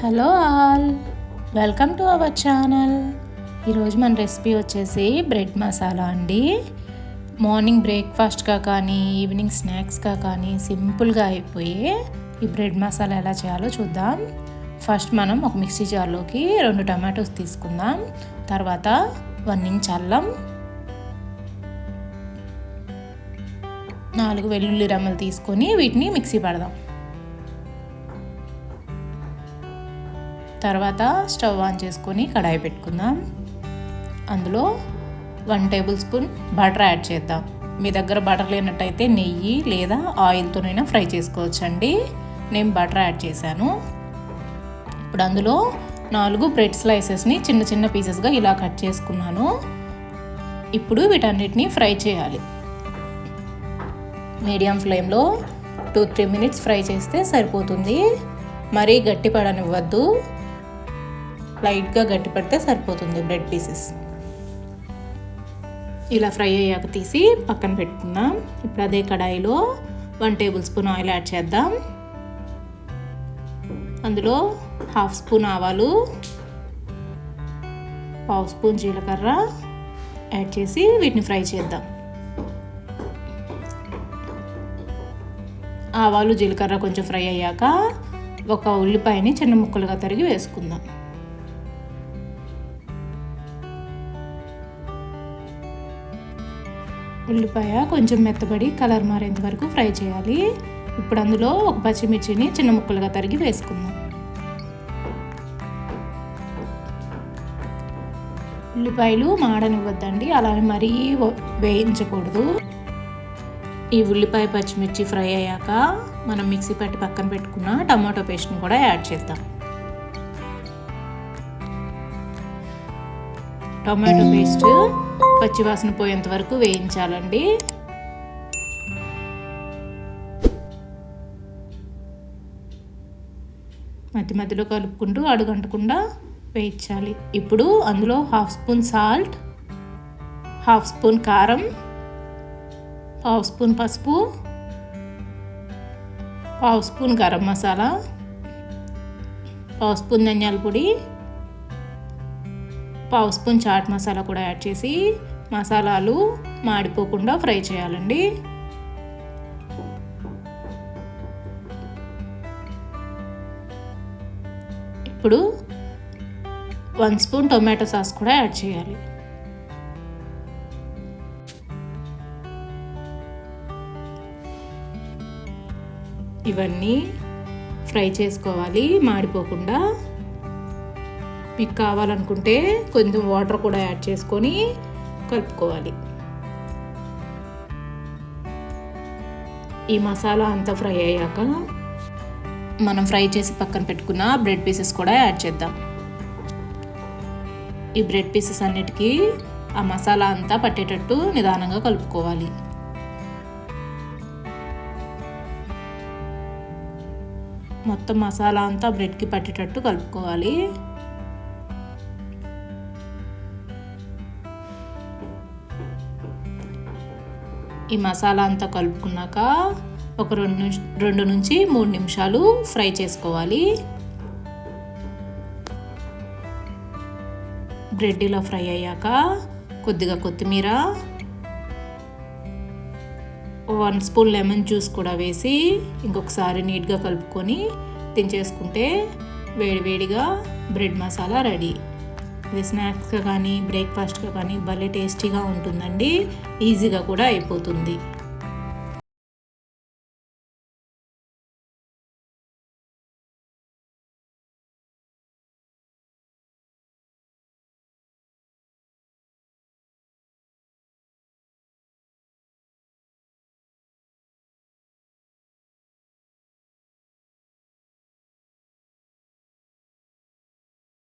Hello all. Welcome to our channel. ఈరోజు మన recipe వచ్చేసి బ్రెడ్ మసాలా అండి. మార్నింగ్ బ్రేక్ఫాస్ట్గా కానీ ఈవినింగ్ స్నాక్స్గా కానీ సింపుల్గా అయిపోయి ఈ బ్రెడ్ మసాలా ఎలా చేయాలో చూద్దాం. ఫస్ట్ మనం ఒక మిక్సీ జార్లోకి రెండు టమాటోస్ తీసుకుందాం. తర్వాత వన్ ఇంచ్ అల్లం నాలుగు వెల్లుల్లి రమ్మలు తీసుకొని వీటిని మిక్సీ పడదాం. తర్వాత స్టవ్ ఆన్ చేసుకొని కడాయి పెట్టుకుందాం. అందులో one tablespoon butter add చేద్దాం. మీ దగ్గర బటర్ లేనట్టయితే నెయ్యి లేదా ఆయిల్తోనైనా ఫ్రై చేసుకోవచ్చండి. నేను బటర్ యాడ్ చేశాను. ఇప్పుడు అందులో నాలుగు బ్రెడ్ స్లైసెస్ని చిన్న చిన్న పీసెస్గా ఇలా కట్ చేసుకున్నాను. ఇప్పుడు వీటన్నిటిని ఫ్రై చేయాలి. మీడియం ఫ్లేమ్లో టూ త్రీ మినిట్స్ ఫ్రై చేస్తే సరిపోతుంది. మరీ గట్టి పడనివ్వద్దు. లైట్గా గట్టి పడితే సరిపోతుంది బ్రెడ్ పీసెస్. ఇలా ఫ్రై అయ్యాక తీసి పక్కన పెట్టుకుందాం. ఇప్పుడు అదే కడాయిలో one tablespoon oil add చేద్దాం. అందులో హాఫ్ స్పూన్ ఆవాలు పావు స్పూన్ జీలకర్ర యాడ్ చేసి వీటిని ఫ్రై చేద్దాం. ఆవాలు జీలకర్ర కొంచెం ఫ్రై అయ్యాక ఒక ఉల్లిపాయని చిన్న ముక్కలుగా తరిగి వేసుకుందాం. ఉల్లిపాయ కొంచెం మెత్తబడి కలర్ మారేంత వరకు ఫ్రై చేయాలి. ఇప్పుడు అందులో ఒక పచ్చిమిర్చిని చిన్న ముక్కలుగా తరిగి వేసుకుందాం. ఉల్లిపాయలు మాడనివ్వద్దండి అలానే మరీ వేయించకూడదు. ఈ ఉల్లిపాయ పచ్చిమిర్చి ఫ్రై అయ్యాక మనం మిక్సీ పట్టి పక్కన పెట్టుకున్న టమాటో పేస్ట్ని కూడా యాడ్ చేద్దాం. టమాటో పేస్ట్ పచ్చివాసన పోయేంత వరకు వేయించాలండి. మధ్య మధ్యలో కలుపుకుంటూ అడుగంటకుండా వేయించాలి. ఇప్పుడు అందులో half spoon salt half spoon కారం పావు స్పూన్ పసుపు పావు స్పూన్ గరం మసాలా పావు స్పూన్ ధనియాల పొడి పావు స్పూన్ చాట్ మసాలా కూడా యాడ్ చేసి మసాలాలు మాడిపోకుండా ఫ్రై చేయాలండి. ఇప్పుడు వన్ స్పూన్ టొమాటో సాస్ కూడా యాడ్ చేయాలి. ఇవన్నీ ఫ్రై చేసుకోవాలి మాడిపోకుండా. మీకు కావాలనుకుంటే కొంచెం వాటర్ కూడా యాడ్ చేసుకొని కలుపుకోవాలి. ఈ మసాలా అంతా ఫ్రై అయ్యాక మనం ఫ్రై చేసి పక్కన పెట్టుకున్న బ్రెడ్ పీసెస్ కూడా యాడ్ చేద్దాం. ఈ బ్రెడ్ పీసెస్ అన్నిటికీ ఆ మసాలా అంతా పట్టేటట్టు నిదానంగా కలుపుకోవాలి. మొత్తం మసాలా అంతా బ్రెడ్కి పట్టేటట్టు కలుపుకోవాలి. ఈ మసాలా అంతా కలుపుకున్నాక ఒక రెండు రెండు నుంచి మూడు నిమిషాలు ఫ్రై చేసుకోవాలి. బ్రెడ్ ఇలా ఫ్రై అయ్యాక కొద్దిగా కొత్తిమీర వన్ స్పూన్ లెమన్ జ్యూస్ కూడా వేసి ఇంకొకసారి నీట్గా కలుపుకొని తినేసుకుంటే వేడివేడిగా బ్రెడ్ మసాలా రెడీ. ఇది స్నాక్స్గా కానీ బ్రేక్ఫాస్ట్గా కానీ భలే టేస్టీగా ఉంటుందండి. ఈజీగా కూడా అయిపోతుంది.